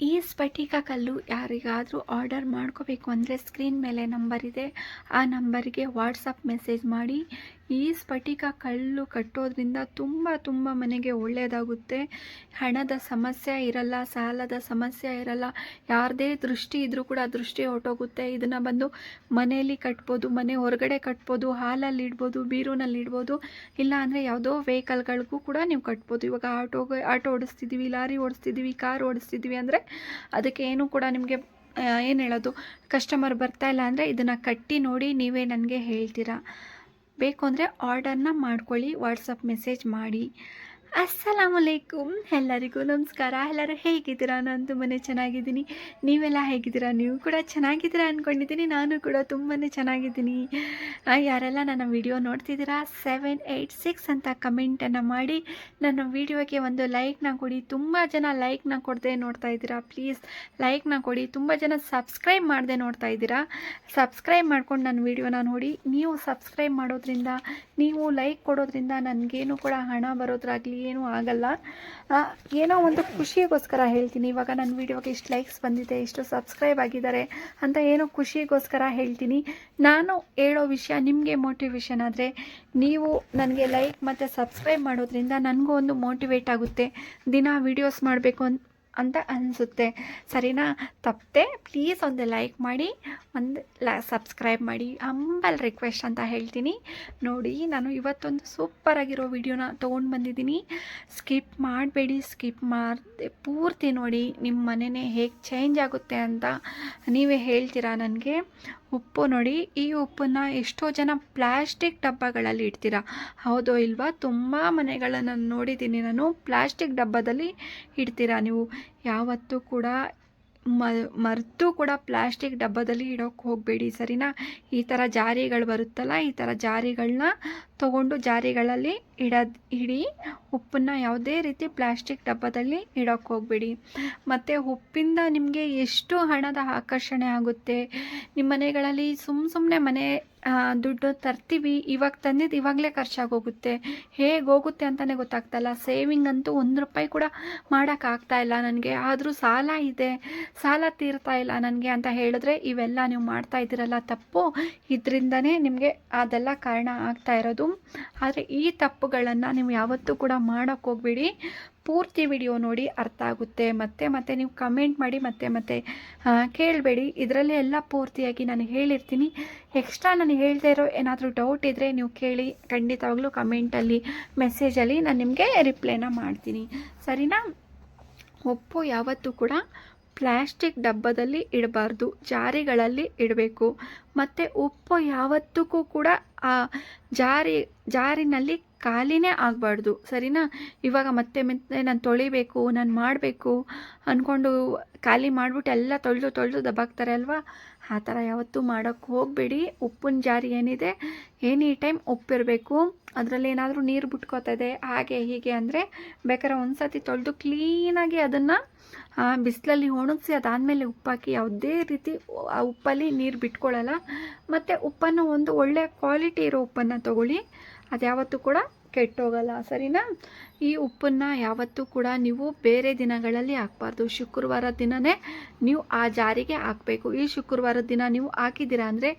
ಈ ಸ್ಫಟಿಕ ಕಲ್ಲು ಯಾರಿಗಾದರೂ ಆರ್ಡರ್ ಮಾಡ್ಕೋಬೇಕು ಅಂದರೆ ಸ್ಕ್ರೀನ್ ಮೇಲೆ ನಂಬರ್ ಇದೆ. ಆ ನಂಬರಿಗೆ ವಾಟ್ಸಪ್ ಮೆಸೇಜ್ ಮಾಡಿ. ಈ ಸ್ಫಟಿಕ ಕಲ್ಲು ಕಟ್ಟೋದ್ರಿಂದ ತುಂಬ ತುಂಬ ಮನೆಗೆ ಒಳ್ಳೆಯದಾಗುತ್ತೆ ಹಣದ ಸಮಸ್ಯೆ ಇರಲ್ಲ, ಸಾಲದ ಸಮಸ್ಯೆ ಇರಲ್ಲ, ಯಾರದೇ ದೃಷ್ಟಿ ಇದ್ದರೂ ಕೂಡ ದೃಷ್ಟಿ ಹೊರಟೋಗುತ್ತೆ. ಇದನ್ನು ಬಂದು ಮನೆಯಲ್ಲಿ ಕಟ್ಬೋದು, ಮನೆ ಹೊರಗಡೆ ಕಟ್ಬೋದು, ಹಾಲಲ್ಲಿ ಇಡ್ಬೋದು, ಬೀರೂನಲ್ಲಿ ಇಡ್ಬೋದು, ಇಲ್ಲ ಅಂದರೆ ಯಾವುದೋ ವೆಹಿಕಲ್ಗಳಿಗೂ ಕೂಡ ನೀವು ಕಟ್ಬೋದು. ಇವಾಗ ಆಟೋಗೆ ಆಟೋ ಓಡಿಸ್ತಿದ್ದೀವಿ ಲಾರಿ ಓಡಿಸ್ತಿದ್ದೀವಿ ಕಾರ್ ಓಡಿಸ್ತಿದ್ದೀವಿ ಅಂದರೆ ಅದಕ್ಕೆ ಏನು ಕೂಡ ನಿಮಗೆ ಏನು ಹೇಳೋದು, ಕಸ್ಟಮರ್ ಬರ್ತಾ ಇಲ್ಲ ಅಂದರೆ ಇದನ್ನು ಕಟ್ಟಿ ನೋಡಿ ನೀವೇ ನನಗೆ ಹೇಳ್ತೀರಾ? ಬೇಕು ಅಂದರೆ ಆರ್ಡರ್ನ ಮಾಡ್ಕೊಳ್ಳಿ ವಾಟ್ಸಪ್ ಮೆಸೇಜ್ ಮಾಡಿ. ಅಸ್ಸಲಾಮಲೈಕುಮ್ ಎಲ್ಲರಿಗೂ ನಮಸ್ಕಾರ. ಎಲ್ಲರೂ ಹೇಗಿದ್ದೀರಾ? ನಾನು ತುಂಬಾ ಚೆನ್ನಾಗಿದ್ದೀನಿ. ನೀವೆಲ್ಲ ಹೇಗಿದ್ದೀರಾ? ನೀವು ಕೂಡ ಚೆನ್ನಾಗಿದ್ದೀರಾ ಅಂದ್ಕೊಂಡಿದ್ದೀನಿ ನಾನು ಕೂಡ ತುಂಬಾ ಚೆನ್ನಾಗಿದ್ದೀನಿ. ಯಾರೆಲ್ಲ ನನ್ನ ವಿಡಿಯೋ ನೋಡ್ತಿದ್ದೀರಾ? ಸೆವೆನ್ ಏಯ್ಟ್ ಸಿಕ್ಸ್ ಅಂತ ಕಮೆಂಟನ್ನು ಮಾಡಿ ನನ್ನ ವಿಡಿಯೋಗೆ ಒಂದು ಲೈಕ್ನ ಕೊಡಿ. ತುಂಬ ಜನ ಲೈಕ್ನ ಕೊಡದೆ ನೋಡ್ತಾ ಇದ್ದೀರಾ? ಪ್ಲೀಸ್ ಲೈಕ್ನ ಕೊಡಿ. ತುಂಬ ಜನ ಸಬ್ಸ್ಕ್ರೈಬ್ ಮಾಡದೆ ನೋಡ್ತಾ ಇದ್ದೀರಾ? ಸಬ್ಸ್ಕ್ರೈಬ್ ಮಾಡ್ಕೊಂಡು ನನ್ನ ವಿಡಿಯೋನ ನೋಡಿ. ನೀವು ಸಬ್ಸ್ಕ್ರೈಬ್ ಮಾಡೋದ್ರಿಂದ, ನೀವು ಲೈಕ್ ಕೊಡೋದ್ರಿಂದ ನನಗೇನು ಕೂಡ ಹಣ ಬರೋದ್ರಾಗಲಿ ಏನೂ ಆಗಲ್ಲ. ಏನೋ ಒಂದು ಖುಷಿಗೋಸ್ಕರ ಹೇಳ್ತೀನಿ. ಇವಾಗ ನನ್ನ ವಿಡಿಯೋಗೆ ಇಷ್ಟು ಲೈಕ್ಸ್ ಬಂದಿದೆ, ಇಷ್ಟು ಸಬ್ಸ್ಕ್ರೈಬ್ ಆಗಿದ್ದಾರೆ ಅಂತ ಏನೋ ಖುಷಿಗೋಸ್ಕರ ಹೇಳ್ತೀನಿ. ನಾನು ಹೇಳೋ ವಿಷಯ ನಿಮಗೆ ಮೋಟಿವೇಶನ್ ಆದರೆ ನೀವು ನನಗೆ ಲೈಕ್ ಮತ್ತು ಸಬ್ಸ್ಕ್ರೈಬ್ ಮಾಡೋದ್ರಿಂದ ನನಗೂ ಒಂದು ಮೋಟಿವೇಟ್ ಆಗುತ್ತೆ. ದಿನ ವೀಡಿಯೋಸ್ ಮಾಡಬೇಕು ಅಂತ ಅಂತ ಅನಿಸುತ್ತೆ. ಸರಿನಾ? ತಪ್ಪದೆ ಪ್ಲೀಸ್ ಒಂದು ಲೈಕ್ ಮಾಡಿ, ಒಂದು ಲ ಸಬ್ಸ್ಕ್ರೈಬ್ ಮಾಡಿ. ಅಂಬಲ್ ರಿಕ್ವೆಸ್ಟ್ ಅಂತ ಹೇಳ್ತೀನಿ. ನೋಡಿ, ನಾನು ಇವತ್ತೊಂದು ಸೂಪರಾಗಿರೋ ವಿಡಿಯೋನ ತೊಗೊಂಡು ಬಂದಿದ್ದೀನಿ. ಸ್ಕಿಪ್ ಮಾಡಬೇಡಿ ಸ್ಕಿಪ್ ಮಾಡಿದೆ, ಪೂರ್ತಿ ನೋಡಿ. ನಿಮ್ಮ ಮನೆಯೇ ಹೇಗೆ ಚೇಂಜ್ ಆಗುತ್ತೆ ಅಂತ ನೀವೇ ಹೇಳ್ತೀರಾ ನನಗೆ? ಉಪ್ಪು ನೋಡಿ, ಈ ಉಪ್ಪನ್ನು ಎಷ್ಟೋ ಜನ ಪ್ಲ್ಯಾಸ್ಟಿಕ್ ಡಬ್ಬಗಳಲ್ಲಿ ಇಡ್ತೀರಾ? ಹೌದೋ ಇಲ್ವಾ? ತುಂಬ ಮನೆಗಳನ್ನು ನೋಡಿದ್ದೀನಿ ನಾನು. ಪ್ಲ್ಯಾಸ್ಟಿಕ್ ಡಬ್ಬದಲ್ಲಿ ಇಡ್ತೀರಾ ನೀವು? ಯಾವತ್ತೂ ಕೂಡ ಮ, ಮರೆತು ಕೂಡ ಪ್ಲ್ಯಾಸ್ಟಿಕ್ ಡಬ್ಬದಲ್ಲಿ ಇಡೋಕ್ಕೆ ಹೋಗಬೇಡಿ, ಸರಿನಾ? ಈ ಥರ ಜಾರಿಗಳು ಬರುತ್ತಲ್ಲ, ಈ ಥರ ಜಾರಿಗಳನ್ನ ತೊಗೊಂಡು ಜಾರಿಗಳಲ್ಲಿ ಇಡ ಇಡಿ ಉಪ್ಪನ್ನು ಯಾವುದೇ ರೀತಿ ಪ್ಲಾಸ್ಟಿಕ್ ಡಬ್ಬದಲ್ಲಿ ಇಡೋಕ್ಕೆ ಹೋಗಬೇಡಿ. ಮತ್ತು ಉಪ್ಪಿಂದ ನಿಮಗೆ ಎಷ್ಟು ಹಣದ ಆಕರ್ಷಣೆ ಆಗುತ್ತೆ? ನಿಮ್ಮ ಮನೆಗಳಲ್ಲಿ ಸುಮ್ಮ ಸುಮ್ಮನೆ ಮನೆ ದುಡ್ಡು ತರ್ತೀವಿ, ಇವಾಗ ತಂದಿದ್ದು ಇವಾಗಲೇ ಖರ್ಚಾಗೋಗುತ್ತೆ. ಹೇಗೆ ಹೋಗುತ್ತೆ ಅಂತಲೇ ಗೊತ್ತಾಗ್ತಾಯಿಲ್ಲ ಸೇವಿಂಗ್ ಅಂತೂ ಒಂದು ರೂಪಾಯಿ ಕೂಡ ಮಾಡೋಕ್ಕಾಗ್ತಾ ಇಲ್ಲ ನನಗೆ. ಆದರೂ ಸಾಲ ಇದೆ. ಸಾಲ ತೀರ್ತಾ ಇಲ್ಲ ನನಗೆ ಅಂತ ಹೇಳಿದ್ರೆ ಇವೆಲ್ಲ ನೀವು ಮಾಡ್ತಾ ಇದ್ದೀರಲ್ಲ ತಪ್ಪು. ಇದರಿಂದನೇ ನಿಮಗೆ ಅದೆಲ್ಲ ಕಾರಣ ಆಗ್ತಾ ಇರೋದು. ಆದರೆ ಈ ತಪ್ಪುಗಳನ್ನು ನೀವು ಯಾವತ್ತೂ ಕೂಡ ಮಾಡೋಕ್ಕೆ ಹೋಗ್ಬೇಡಿ. ಪೂರ್ತಿ ವಿಡಿಯೋ ನೋಡಿ ಅರ್ಥ ಆಗುತ್ತೆ. ಮತ್ತೆ ಮತ್ತೆ ನೀವು ಕಮೆಂಟ್ ಮಾಡಿ ಮತ್ತೆ ಮತ್ತೆ ಕೇಳಬೇಡಿ. ಇದರಲ್ಲಿ ಎಲ್ಲ ಪೂರ್ತಿಯಾಗಿ ನಾನು ಹೇಳಿರ್ತೀನಿ. ಎಕ್ಸ್ಟ್ರಾ ನಾನು ಹೇಳ್ತಾ ಇರೋ ಏನಾದರೂ ಡೌಟ್ ಇದ್ದರೆ ನೀವು ಕೇಳಿ. ಖಂಡಿತವಾಗ್ಲೂ ಕಮೆಂಟಲ್ಲಿ ಮೆಸೇಜಲ್ಲಿ ನಾನು ನಿಮಗೆ ರಿಪ್ಲೈನ ಮಾಡ್ತೀನಿ. ಸರಿನಾ? ಒಪ್ಪು ಯಾವತ್ತೂ ಕೂಡ ಪ್ಲ್ಯಾಸ್ಟಿಕ್ ಡಬ್ಬದಲ್ಲಿ ಇಡಬಾರ್ದು ಜಾರಿಗಳಲ್ಲಿ ಇಡಬೇಕು. ಮತ್ತು ಉಪ್ಪು ಯಾವತ್ತಕ್ಕೂ ಕೂಡ ಆ ಜಾರಿ ಜಾರಿನಲ್ಲಿ ಖಾಲಿನೇ ಆಗಬಾರ್ದು. ಸರಿನಾ? ಇವಾಗ ಮತ್ತೆ ಮತ್ತೆ ನಾನು ತೊಳಿಬೇಕು, ನಾನು ಮಾಡಬೇಕು ಅಂದ್ಕೊಂಡು ಖಾಲಿ ಮಾಡಿಬಿಟ್ಟು ಎಲ್ಲ ತೊಳೆದು ತೊಳೆದು ದಬ್ಬಾಕ್ತಾರೆ ಅಲ್ವಾ? ಆ ಥರ ಯಾವತ್ತೂ ಮಾಡೋಕ್ಕೆ ಹೋಗಬೇಡಿ. ಉಪ್ಪಿನ ಜಾರಿ ಏನಿದೆ, ಎನಿ ಟೈಮ್ ಉಪ್ಪಿರಬೇಕು. ಅದರಲ್ಲಿ ಏನಾದರೂ ನೀರು ಇದೆ ಹಾಗೆ ಹೀಗೆ ಅಂದರೆ ಬೇಕಾದ್ರೆ ಒಂದು ಸತಿ ತೊಳೆದು ಕ್ಲೀನಾಗಿ ಅದನ್ನು ಬಿಸಿಲಲ್ಲಿ ಒಣಗಿಸಿ ಅದಾದಮೇಲೆ ಉಪ್ಪಾಕಿ ಯಾವುದೇ ರೀತಿ ಆ ಉಪ್ಪಲ್ಲಿ ನೀರು ಬಿಟ್ಕೊಳ್ಳಲ್ಲ ಮತ್ತು ಉಪ್ಪನ್ನು ಒಂದು ಒಳ್ಳೆಯ ಕ್ವಾಲಿಟಿ ಇರೋ ಉಪ್ಪನ್ನು ತೊಗೊಳ್ಳಿ. ಅದು ಯಾವತ್ತೂ ಕೂಡ ಕೆಟ್ಟೋಗಲ್ಲ, ಸರಿನಾ? ಈ ಉಪ್ಪನ್ನು ಯಾವತ್ತೂ ಕೂಡ ನೀವು ಬೇರೆ ದಿನಗಳಲ್ಲಿ ಹಾಕ್ಬಾರ್ದು. ಶುಕ್ರವಾರ ದಿನವೇ ನೀವು ಆ ಜಾರಿಗೆ ಹಾಕಬೇಕು. ಈ ಶುಕ್ರವಾರದ ದಿನ ನೀವು ಹಾಕಿದ್ದೀರಾ ಅಂದರೆ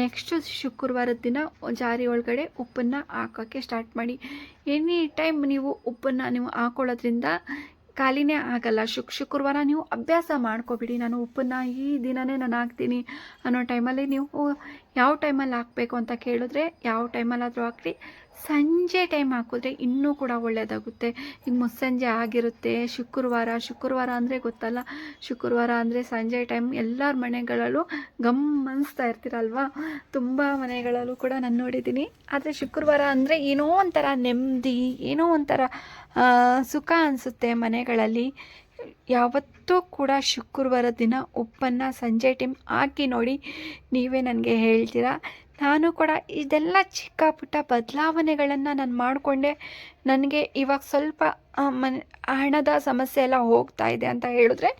ನೆಕ್ಸ್ಟ್ ಶುಕ್ರವಾರದ ದಿನ ಜಾರಿ ಒಳಗಡೆ ಉಪ್ಪನ್ನು ಹಾಕೋಕ್ಕೆ ಸ್ಟಾರ್ಟ್ ಮಾಡಿ. ಎನಿ ಟೈಮ್ ನೀವು ಉಪ್ಪನ್ನು ನೀವು ಹಾಕೊಳ್ಳೋದ್ರಿಂದ ಖಾಲಿನೇ ಆಗಲ್ಲ. ಶುಕ್ ಶುಕ್ರವಾರ ನೀವು ಅಭ್ಯಾಸ ಮಾಡ್ಕೊಬಿಡಿ. ನಾನು ಉಪ್ಪನ್ನ ಈ ದಿನನೇ ನಾನು ಹಾಕ್ತೀನಿ ಅನ್ನೋ ಟೈಮಲ್ಲಿ ನೀವು ಯಾವ ಟೈಮಲ್ಲಿ ಹಾಕಬೇಕು ಅಂತ ಕೇಳಿದ್ರೆ, ಯಾವ ಟೈಮಲ್ಲಾದರೂ ಹಾಕ್ರಿ. ಸಂಜೆ ಟೈಮ್ ಹಾಕಿದ್ರೆ ಇನ್ನೂ ಕೂಡ ಒಳ್ಳೆಯದಾಗುತ್ತೆ ಈಗ ಮುಸ್ಸಂಜೆ ಆಗಿರುತ್ತೆ, ಶುಕ್ರವಾರ ಶುಕ್ರವಾರ ಅಂದರೆ ಗೊತ್ತಲ್ಲ? ಶುಕ್ರವಾರ ಅಂದರೆ ಸಂಜೆ ಟೈಮ್ ಎಲ್ಲರ ಮನೆಗಳಲ್ಲೂ ಗಮ್ ಅನಿಸ್ತಾ ಇರ್ತೀರಲ್ವಾ? ತುಂಬ ಮನೆಗಳಲ್ಲೂ ಕೂಡ ನಾನು ನೋಡಿದ್ದೀನಿ. ಆದರೆ ಶುಕ್ರವಾರ ಅಂದರೆ ಏನೋ ಒಂಥರ ನೆಮ್ಮದಿ, ಏನೋ ಒಂಥರ ಸುಖ ಅನಿಸುತ್ತೆ ಮನೆಗಳಲ್ಲಿ. ಯಾವತ್ತೂ ಕೂಡ ಶುಕ್ರವಾರ ದಿನ ಉಪ್ಪನ್ನು ಸಂಜೆ ಟೈಮ್ ಹಾಕಿ ನೋಡಿ ನೀವೇ ನನಗೆ ಹೇಳ್ತೀರಾ? ನಾನು ಕೂಡ ಇದೆಲ್ಲ ಚಿಕ್ಕ ಪುಟ್ಟ ಬದಲಾವಣೆಗಳನ್ನು ನಾನು ಮಾಡಿಕೊಂಡೆ. ನನಗೆ ಇವಾಗ ಸ್ವಲ್ಪ ಮನ್, ಹಣದ ಸಮಸ್ಯೆ ಎಲ್ಲ ಹೋಗ್ತಾ ಇದೆ ಅಂತ ಹೇಳಿದ್ರೆ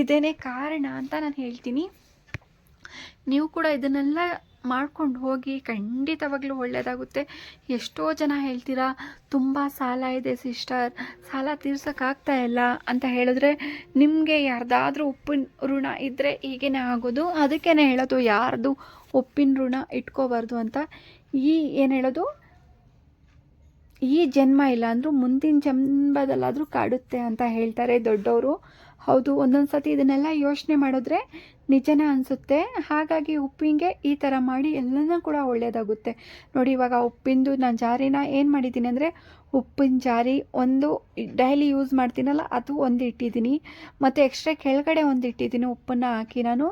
ಇದೇನೇ ಕಾರಣ ಅಂತ ನಾನು ಹೇಳ್ತೀನಿ. ನೀವು ಕೂಡ ಇದನ್ನೆಲ್ಲ ಮಾಡ್ಕೊಂಡು ಹೋಗಿ ಖಂಡಿತವಾಗ್ಲೂ ಒಳ್ಳೆಯದಾಗುತ್ತೆ ಎಷ್ಟೋ ಜನ ಹೇಳ್ತೀರಾ, ತುಂಬ ಸಾಲ ಇದೆ ಸಿಸ್ಟರ್, ಸಾಲ ತೀರ್ಸೋಕ್ಕಾಗ್ತಾ ಇಲ್ಲ ಅಂತ ಹೇಳಿದ್ರೆ, ನಿಮಗೆ ಯಾರ್ದಾದ್ರೂ ಉಪ್ಪಿನ ಋಣ ಇದ್ದರೆ ಹೀಗೇನೆ ಆಗೋದು ಅದಕ್ಕೇ ಹೇಳೋದು ಯಾರ್ದು ಉಪ್ಪಿನ ಋಣ ಇಟ್ಕೋಬಾರ್ದು ಅಂತ ಈ ಏನು ಹೇಳೋದು? ಈ ಜನ್ಮ ಇಲ್ಲ ಅಂದರೂ ಮುಂದಿನ ಜನ್ಮದಲ್ಲಾದರೂ ಕಾಡುತ್ತೆ ಅಂತ ಹೇಳ್ತಾರೆ ದೊಡ್ಡವರು. ಹೌದು, ಒಂದೊಂದು ಸತಿ ಇದನ್ನೆಲ್ಲ ಯೋಚನೆ ಮಾಡಿದ್ರೆ ನಿಜನ ಅನಿಸುತ್ತೆ. ಹಾಗಾಗಿ ಉಪ್ಪಿಗೆ ಈ ಥರ ಮಾಡಿ ಎಲ್ಲನೂ ಕೂಡ ಒಳ್ಳೆಯದಾಗುತ್ತೆ ನೋಡಿ, ಇವಾಗ ಉಪ್ಪಿಂದು ನಾನು ಜಾರಿನ ಏನು ಮಾಡಿದ್ದೀನಿ ಅಂದರೆ ಉಪ್ಪಿನ ಜಾರಿ ಒಂದು ಡೈಲಿ ಯೂಸ್ ಮಾಡ್ತೀನಲ್ಲ, ಅದು ಒಂದು ಇಟ್ಟಿದ್ದೀನಿ. ಮತ್ತು ಎಕ್ಸ್ಟ್ರಾ ಕೆಳಗಡೆ ಒಂದು ಇಟ್ಟಿದ್ದೀನಿ ಉಪ್ಪನ್ನು ಹಾಕಿ ನಾನು.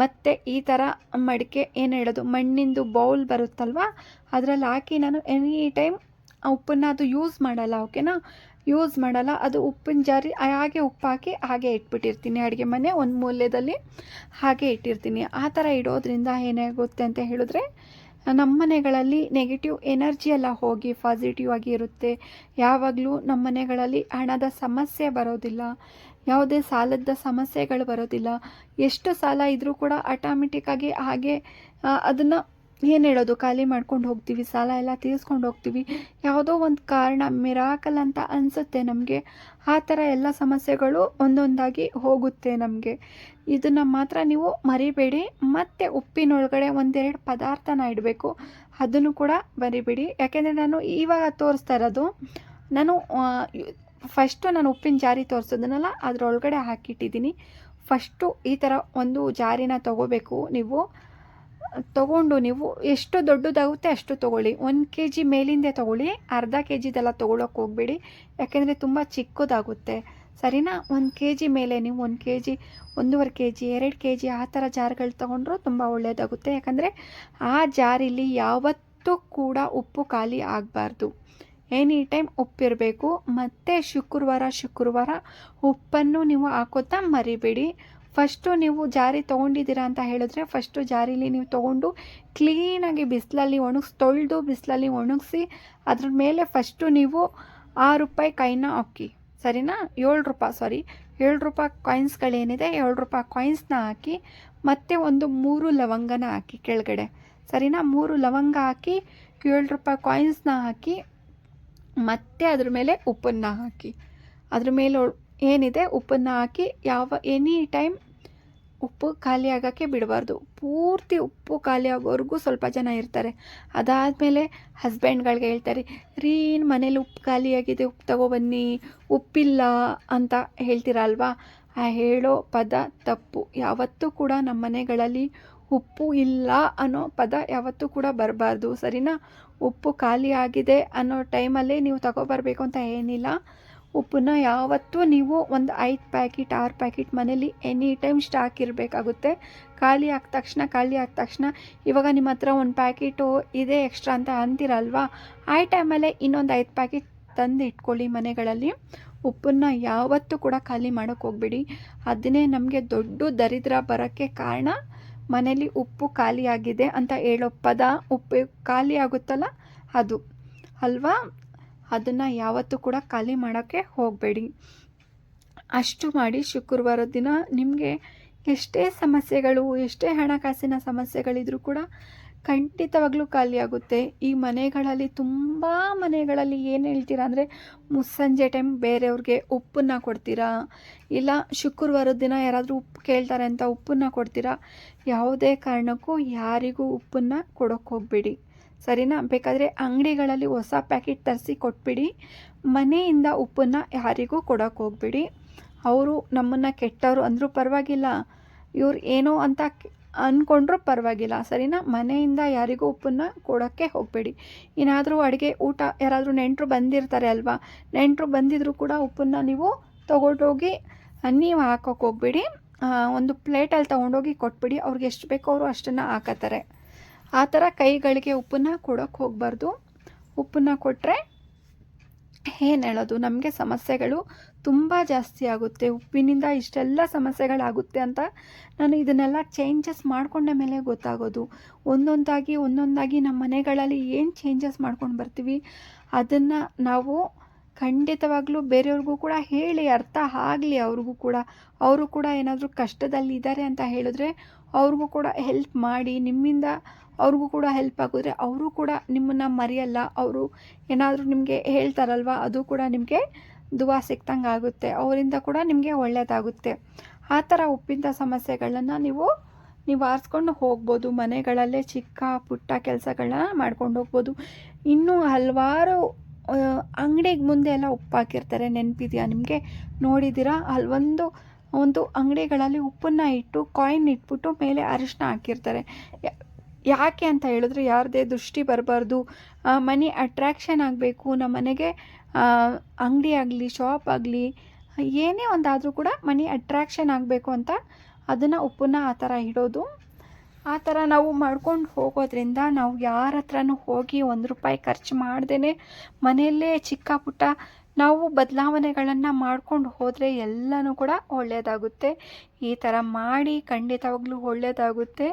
ಮತ್ತು ಈ ಥರ ಮಡಿಕೆ ಏನು ಹೇಳೋದು, ಮಣ್ಣಿಂದು ಬೌಲ್ ಬರುತ್ತಲ್ವ, ಅದರಲ್ಲಿ ಹಾಕಿ ನಾನು ಎನಿ ಟೈಮ್ ಆ ಉಪ್ಪನ್ನು ಅದು ಯೂಸ್ ಮಾಡಲ್ಲ ಓಕೆನಾ ಯೂಸ್ ಮಾಡಲ್ಲ, ಅದು ಉಪ್ಪಿನ ಜಾರಿ ಹಾಗೆ ಉಪ್ಪಾಕಿ ಹಾಗೆ ಇಟ್ಬಿಟ್ಟಿರ್ತೀನಿ ಅಡುಗೆ ಮನೆ, ಒಂದು ಮೂಲೆಯಲ್ಲಿ ಹಾಗೆ ಇಟ್ಟಿರ್ತೀನಿ. ಆ ಥರ ಇಡೋದ್ರಿಂದ ಏನಾಗುತ್ತೆ ಅಂತ ಹೇಳಿದ್ರೆ, ನಮ್ಮ ಮನೆಗಳಲ್ಲಿ ನೆಗೆಟಿವ್ ಎನರ್ಜಿ ಎಲ್ಲ ಹೋಗಿ ಪಾಸಿಟಿವ್ ಆಗಿ ಇರುತ್ತೆ. ಯಾವಾಗಲೂ ನಮ್ಮ ಮನೆಗಳಲ್ಲಿ ಹಣದ ಸಮಸ್ಯೆ ಬರೋದಿಲ್ಲ, ಯಾವುದೇ ಸಾಲದ ಸಮಸ್ಯೆಗಳು ಬರೋದಿಲ್ಲ. ಎಷ್ಟು ಸಾಲ ಇದ್ದರೂ ಕೂಡ ಆಟೋಮೆಟಿಕ್ಕಾಗಿ ಹಾಗೆ ಅದನ್ನು ಏನು ಹೇಳೋದು? ಖಾಲಿ ಮಾಡ್ಕೊಂಡು ಹೋಗ್ತೀವಿ, ಸಾಲ ಎಲ್ಲ ತೀರಿಸ್ಕೊಂಡು ಹೋಗ್ತೀವಿ. ಯಾವುದೋ ಒಂದು ಕಾರಣ ಮಿರಾಕಲ್ ಅಂತ ಅನಿಸುತ್ತೆ ನಮಗೆ. ಆ ಥರ ಎಲ್ಲ ಸಮಸ್ಯೆಗಳು ಒಂದೊಂದಾಗಿ ಹೋಗುತ್ತೆ ನಮಗೆ. ಇದನ್ನು ಮಾತ್ರ ನೀವು ಮರಿಬೇಡಿ. ಮತ್ತು ಉಪ್ಪಿನೊಳಗಡೆ ಒಂದೆರಡು ಪದಾರ್ಥನ ಇಡಬೇಕು. ಅದನ್ನು ಕೂಡ ಮರಿಬೇಡಿ. ಯಾಕೆಂದರೆ ನಾನು ಇವಾಗ ತೋರಿಸ್ತಾ ಇರೋದು, ನಾನು ಫಸ್ಟು ನಾನು ಉಪ್ಪಿನ ಜಾರಿ ತೋರಿಸೋದನ್ನೆಲ್ಲ, ಅದರೊಳಗಡೆ ಹಾಕಿಟ್ಟಿದ್ದೀನಿ. ಫಸ್ಟು ಈ ಥರ ಒಂದು ಜಾರಿನ ತಗೋಬೇಕು ನೀವು. ತೊಗೊಂಡು ನೀವು ಎಷ್ಟು ದೊಡ್ಡದಾಗುತ್ತೆ ಅಷ್ಟು ತೊಗೊಳ್ಳಿ. ಒಂದು ಕೆ ಜಿ ಮೇಲಿಂದೆ ತೊಗೊಳ್ಳಿ. ಅರ್ಧ ಕೆ ಜಿದೆಲ್ಲ ತೊಗೊಳಕ್ಕೆ ಹೋಗಬೇಡಿ. ಯಾಕೆಂದರೆ ತುಂಬ ಚಿಕ್ಕದಾಗುತ್ತೆ. ಸರಿನಾ? ಒಂದು ಕೆ ಜಿ ಮೇಲೆ ನೀವು ಒಂದು ಕೆ ಜಿ ಒಂದೂವರೆ ಕೆ ಜಿ ಎರಡು ಕೆ ಜಿ ಆ ಥರ ಜಾರ್ಗಳು ತೊಗೊಂಡ್ರೂ ತುಂಬ ಒಳ್ಳೆಯದಾಗುತ್ತೆ. ಯಾಕಂದರೆ ಆ ಜಾರಿಲಿ ಯಾವತ್ತೂ ಕೂಡ ಉಪ್ಪು ಖಾಲಿ ಆಗಬಾರ್ದು. ಎನಿ ಟೈಮ್ ಉಪ್ಪಿರಬೇಕು. ಮತ್ತು ಶುಕ್ರವಾರ ಶುಕ್ರವಾರ ಉಪ್ಪನ್ನು ನೀವು ಹಾಕೋತಾ ಮರಿಬೇಡಿ. ಫಸ್ಟು ನೀವು ಜಾರಿ ತೊಗೊಂಡಿದ್ದೀರಾ ಅಂತ ಹೇಳಿದ್ರೆ ಫಸ್ಟು ಜಾರಿಲಿ ನೀವು ತೊಗೊಂಡು ಕ್ಲೀನಾಗಿ ಬಿಸಿಲಲ್ಲಿ ಒಣಗಿಸಿ, ತೊಳೆದು ಬಿಸಿಲಲ್ಲಿ ಒಣಗಿಸಿ, ಅದ್ರ ಮೇಲೆ ಫಸ್ಟು ನೀವು ಆರು ರೂಪಾಯಿ ಕೈನ ಹಾಕಿ ಸರಿನಾ? ಏಳು ರೂಪಾಯಿ, ಸಾರಿ. ಏಳು ರೂಪಾಯಿ ಕಾಯಿನ್ಸ್ಗಳೇನಿದೆ ಏಳು ರೂಪಾಯಿ ಕಾಯಿನ್ಸ್ನ ಹಾಕಿ, ಮತ್ತು ಒಂದು ಮೂರು ಲವಂಗನ ಹಾಕಿ ಕೆಳಗಡೆ. ಸರಿನಾ? ಮೂರು ಲವಂಗ ಹಾಕಿ, ಏಳು ರೂಪಾಯಿ ಕಾಯಿನ್ಸ್ನ ಹಾಕಿ, ಮತ್ತೆ ಅದ್ರ ಮೇಲೆ ಉಪ್ಪನ್ನು ಹಾಕಿ. ಅದ್ರ ಮೇಲೆ ಏನಿದೆ? ಉಪ್ಪನ್ನು ಹಾಕಿ ಯಾವ ಎನಿ ಟೈಮ್ ಉಪ್ಪು ಖಾಲಿ ಆಗೋಕ್ಕೆ ಬಿಡಬಾರ್ದು. ಪೂರ್ತಿ ಉಪ್ಪು ಖಾಲಿ ಆಗೋವರೆಗೂ ಸ್ವಲ್ಪ ಜನ ಇರ್ತಾರೆ. ಅದಾದಮೇಲೆ ಹಸ್ಬೆಂಡ್ಗಳಿಗೆ ಹೇಳ್ತಾರೆ, ರೀ ಮನೇಲಿ ಉಪ್ಪು ಖಾಲಿಯಾಗಿದೆ ಉಪ್ಪು ತಗೊಬನ್ನಿ ಉಪ್ಪಿಲ್ಲ ಅಂತ ಹೇಳ್ತೀರಲ್ವಾ? ಆ ಹೇಳೋ ಪದ ತಪ್ಪು. ಯಾವತ್ತೂ ಕೂಡ ನಮ್ಮ ಮನೆಗಳಲ್ಲಿ ಉಪ್ಪು ಇಲ್ಲ ಅನ್ನೋ ಪದ ಯಾವತ್ತೂ ಕೂಡ ಬರಬಾರ್ದು. ಸರಿನಾ? ಉಪ್ಪು ಖಾಲಿಯಾಗಿದೆ ಅನ್ನೋ ಟೈಮಲ್ಲೇ ನೀವು ತಗೊಬರ್ಬೇಕು ಅಂತ ಏನಿಲ್ಲ. ಉಪ್ಪನ್ನ ಯಾವತ್ತೂ ನೀವು ಒಂದು ಐದು ಪ್ಯಾಕೆಟ್, ಆರು ಪ್ಯಾಕೆಟ್ ಮನೇಲಿ ಎನಿ ಟೈಮ್ ಸ್ಟಾಕ್ ಇರಬೇಕಾಗುತ್ತೆ. ಖಾಲಿ ಆದ ತಕ್ಷಣ, ಖಾಲಿ ಆದ ತಕ್ಷಣ ಇವಾಗ ನಿಮ್ಮ ಹತ್ರ ಒಂದು ಪ್ಯಾಕೆಟು ಇದೆ ಎಕ್ಸ್ಟ್ರಾ ಅಂತ ಅಂತೀರಲ್ವಾ? ಆ ಟೈಮಲ್ಲೇ ಇನ್ನೊಂದು ಐದು ಪ್ಯಾಕೆಟ್ ತಂದು ಇಟ್ಕೊಳ್ಳಿ ಮನೆಗಳಲ್ಲಿ. ಉಪ್ಪನ್ನು ಯಾವತ್ತೂ ಕೂಡ ಖಾಲಿ ಮಾಡೋಕ್ಕೆ ಹೋಗ್ಬೇಡಿ. ಅದನ್ನೇ ನಮಗೆ ದೊಡ್ಡ ದರಿದ್ರ ಬರೋಕ್ಕೆ ಕಾರಣ ಮನೇಲಿ ಉಪ್ಪು ಖಾಲಿಯಾಗಿದೆ ಅಂತ ಹೇಳೋ ಪದ, ಉಪ್ಪು ಖಾಲಿ ಆಗುತ್ತಲ್ಲ ಅದು. ಅಲ್ವಾ? ಅದನ್ನು ಯಾವತ್ತೂ ಕೂಡ ಖಾಲಿ ಮಾಡೋಕ್ಕೆ ಹೋಗಬೇಡಿ. ಅಷ್ಟು ಮಾಡಿ ಶುಕ್ರವಾರದ ದಿನ ನಿಮಗೆ ಎಷ್ಟೇ ಸಮಸ್ಯೆಗಳು, ಎಷ್ಟೇ ಹಣಕಾಸಿನ ಸಮಸ್ಯೆಗಳಿದ್ರೂ ಕೂಡ ಖಂಡಿತವಾಗ್ಲೂ ಖಾಲಿಯಾಗುತ್ತೆ ಈ ಮನೆಗಳಲ್ಲಿ, ತುಂಬ ಮನೆಗಳಲ್ಲಿ ಏನು ಹೇಳ್ತೀರಾ ಅಂದರೆ ಮುಸ್ಸಂಜೆ ಟೈಮ್ ಬೇರೆಯವ್ರಿಗೆ ಉಪ್ಪನ್ನು ಕೊಡ್ತೀರಾ? ಇಲ್ಲ ಶುಕ್ರವಾರದ ದಿನ ಯಾರಾದರೂ ಉಪ್ಪು ಕೇಳ್ತಾರೆ ಅಂತ ಉಪ್ಪನ್ನು ಕೊಡ್ತೀರಾ? ಯಾವುದೇ ಕಾರಣಕ್ಕೂ ಯಾರಿಗೂ ಉಪ್ಪನ್ನು ಕೊಡೋಕ್ಕೆ ಹೋಗಬೇಡಿ. ಸರಿನಾ? ಬೇಕಾದರೆ ಅಂಗಡಿಗಳಲ್ಲಿ ಹೊಸ ಪ್ಯಾಕೆಟ್ ತರಿಸಿ ಕೊಟ್ಬಿಡಿ. ಮನೆಯಿಂದ ಉಪ್ಪನ್ನು ಯಾರಿಗೂ ಕೊಡೋಕ್ಕೆ ಹೋಗ್ಬಿಡಿ. ಅವರು ನಮ್ಮನ್ನು ಕೆಟ್ಟವರು ಅಂದರೂ ಪರವಾಗಿಲ್ಲ. ಇವ್ರು ಏನೋ ಅಂತ ಅಂದ್ಕೊಂಡ್ರೂ ಪರವಾಗಿಲ್ಲ. ಸರಿನಾ? ಮನೆಯಿಂದ ಯಾರಿಗೂ ಉಪ್ಪನ್ನು ಕೊಡೋಕ್ಕೆ ಹೋಗಬೇಡಿ. ಏನಾದರೂ ಅಡುಗೆ, ಊಟ ಯಾರಾದರೂ ನೆಂಟರು ಬಂದಿರ್ತಾರೆ ಅಲ್ವಾ? ನೆಂಟರು ಬಂದಿದ್ದರೂ ಕೂಡ ಉಪ್ಪನ್ನು ನೀವು ತೊಗೊಂಡೋಗಿ ನೀವು ಹಾಕೋಕೆ ಹೋಗ್ಬೇಡಿ. ಒಂದು ಪ್ಲೇಟಲ್ಲಿ ತೊಗೊಂಡೋಗಿ ಕೊಟ್ಬಿಡಿ. ಅವ್ರಿಗೆ ಎಷ್ಟು ಬೇಕೋ ಅವರು ಅಷ್ಟನ್ನು ಹಾಕತ್ತಾರೆ. ಆ ಥರ ಕೈಗಳಿಗೆ ಉಪ್ಪನ್ನ ಕೊಡೋಕ್ಕೆ ಹೋಗಬಾರ್ದು. ಉಪ್ಪನ್ನು ಕೊಟ್ಟರೆ ಏನು ಹೇಳೋದು? ನಮಗೆ ಸಮಸ್ಯೆಗಳು ತುಂಬ ಜಾಸ್ತಿ ಆಗುತ್ತೆ. ಉಪ್ಪಿನಿಂದ ಇಷ್ಟೆಲ್ಲ ಸಮಸ್ಯೆಗಳಾಗುತ್ತೆ ಅಂತ ನಾನು ಇದನ್ನೆಲ್ಲ ಚೇಂಜಸ್ ಮಾಡಿಕೊಂಡ ಮೇಲೆ ಗೊತ್ತಾಗೋದು. ಒಂದೊಂದಾಗಿ ಒಂದೊಂದಾಗಿ ನಮ್ಮ ಮನೆಗಳಲ್ಲಿ ಏನು ಚೇಂಜಸ್ ಮಾಡ್ಕೊಂಡು ಬರ್ತೀವಿ? ಅದನ್ನು ನಾವು ಖಂಡಿತವಾಗ್ಲೂ ಬೇರೆಯವ್ರಿಗೂ ಕೂಡ ಹೇಳಿ ಅರ್ಥ ಆಗಲಿ, ಅವ್ರಿಗೂ ಕೂಡ. ಅವರು ಕೂಡ ಏನಾದರೂ ಕಷ್ಟದಲ್ಲಿದ್ದಾರೆ ಅಂತ ಹೇಳಿದ್ರೆ ಅವ್ರಿಗೂ ಕೂಡ ಹೆಲ್ಪ್ ಮಾಡಿ, ನಿಮ್ಮಿಂದ ಅವ್ರಿಗೂ ಕೂಡ ಹೆಲ್ಪ್ ಆಗಿದ್ರೆ ಅವರು ಕೂಡ ನಿಮ್ಮನ್ನು ಮರೆಯಲ್ಲ. ಅವರು ಏನಾದರೂ ನಿಮಗೆ ಹೇಳ್ತಾರಲ್ವ, ಅದು ಕೂಡ ನಿಮಗೆ ದುವಾ ಸಿಕ್ತಂಗೆ ಆಗುತ್ತೆ. ಅವರಿಂದ ಕೂಡ ನಿಮಗೆ ಒಳ್ಳೆಯದಾಗುತ್ತೆ ಆ ಥರ ಉಪ್ಪಿನ ಸಮಸ್ಯೆಗಳನ್ನು ನೀವು ನಿವಾರಿಸ್ಕೊಂಡು ಹೋಗ್ಬೋದು. ಮನೆಗಳಲ್ಲೇ ಚಿಕ್ಕ ಪುಟ್ಟ ಕೆಲಸಗಳನ್ನ ಮಾಡ್ಕೊಂಡು ಹೋಗ್ಬೋದು. ಇನ್ನೂ ಹಲವಾರು ಅಂಗಡಿಗೆ ಮುಂದೆ ಎಲ್ಲ ಉಪ್ಪು ಹಾಕಿರ್ತಾರೆ ನೆನಪಿದೆಯಾ ನಿಮಗೆ? ನೋಡಿದ್ದೀರಾ? ಅಲ್ಲೊಂದು ಒಂದು ಅಂಗಡಿಗಳಲ್ಲಿ ಉಪ್ಪನ್ನು ಇಟ್ಟು ಕಾಯಿನ್ ಇಟ್ಬಿಟ್ಟು ಮೇಲೆ ಅರಿಶಿನ ಹಾಕಿರ್ತಾರೆ. ಯಾಕೆ ಅಂತ ಹೇಳಿದ್ರೆ ಯಾರದೇ ದೃಷ್ಟಿ ಬರಬಾರ್ದು. ಮನಿ ಅಟ್ರ್ಯಾಕ್ಷನ್ ಆಗಬೇಕು. ನಮ್ಮ ಮನೆಗೆ ಅಂಗಡಿ ಆಗಲಿ ಶಾಪ್ ಆಗಲಿ, ಏನೇ ಒಂದಾದರೂ ಕೂಡ ಮನಿ ಅಟ್ರ್ಯಾಕ್ಷನ್ ಆಗಬೇಕು ಅಂತ ಅದನ್ನು ಉಪ್ಪನ್ನ ಆ ಥರ ಇಡೋದು. ಆ ಥರ ನಾವು ಮಾಡ್ಕೊಂಡು ಹೋಗೋದ್ರಿಂದ ನಾವು ಯಾರ ಹತ್ರನೂ ಹೋಗಿ ಒಂದು ರೂಪಾಯಿ ಖರ್ಚು ಮಾಡ್ದೇ ಮನೆಯಲ್ಲೇ ಚಿಕ್ಕ ಪುಟ್ಟ ನಾವು ಬದಲಾವಣೆಗಳನ್ನು ಮಾಡ್ಕೊಂಡು ಹೋದರೆ ಎಲ್ಲನೂ ಕೂಡ ಒಳ್ಳೆಯದಾಗುತ್ತೆ ಈ ಥರ ಮಾಡಿ ಖಂಡಿತವಾಗ್ಲೂ ಒಳ್ಳೆಯದಾಗುತ್ತೆ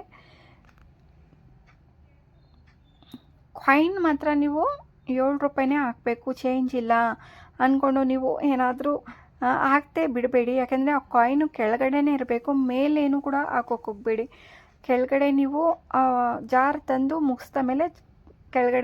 ಕಾಯಿನ್ ಮಾತ್ರ ನೀವು ಏಳು ರೂಪಾಯಿನೇ ಹಾಕಬೇಕು ಚೇಂಜ್ ಇಲ್ಲ ಅಂದ್ಕೊಂಡು ನೀವು ಏನಾದರೂ ಹಾಕ್ತೆ ಬಿಡಬೇಡಿ. ಯಾಕೆಂದರೆ ಆ ಕಾಯಿನು ಕೆಳಗಡೆನೇ ಇರಬೇಕು, ಮೇಲೇನು ಕೂಡ ಹಾಕೋಕೆ ಹೋಗಬೇಡಿ. ಕೆಳಗಡೆ ನೀವು ಜಾರ್ ತಂದು ಮುಗಿಸ್ದ ಮೇಲೆ ಕೆಳಗಡೆ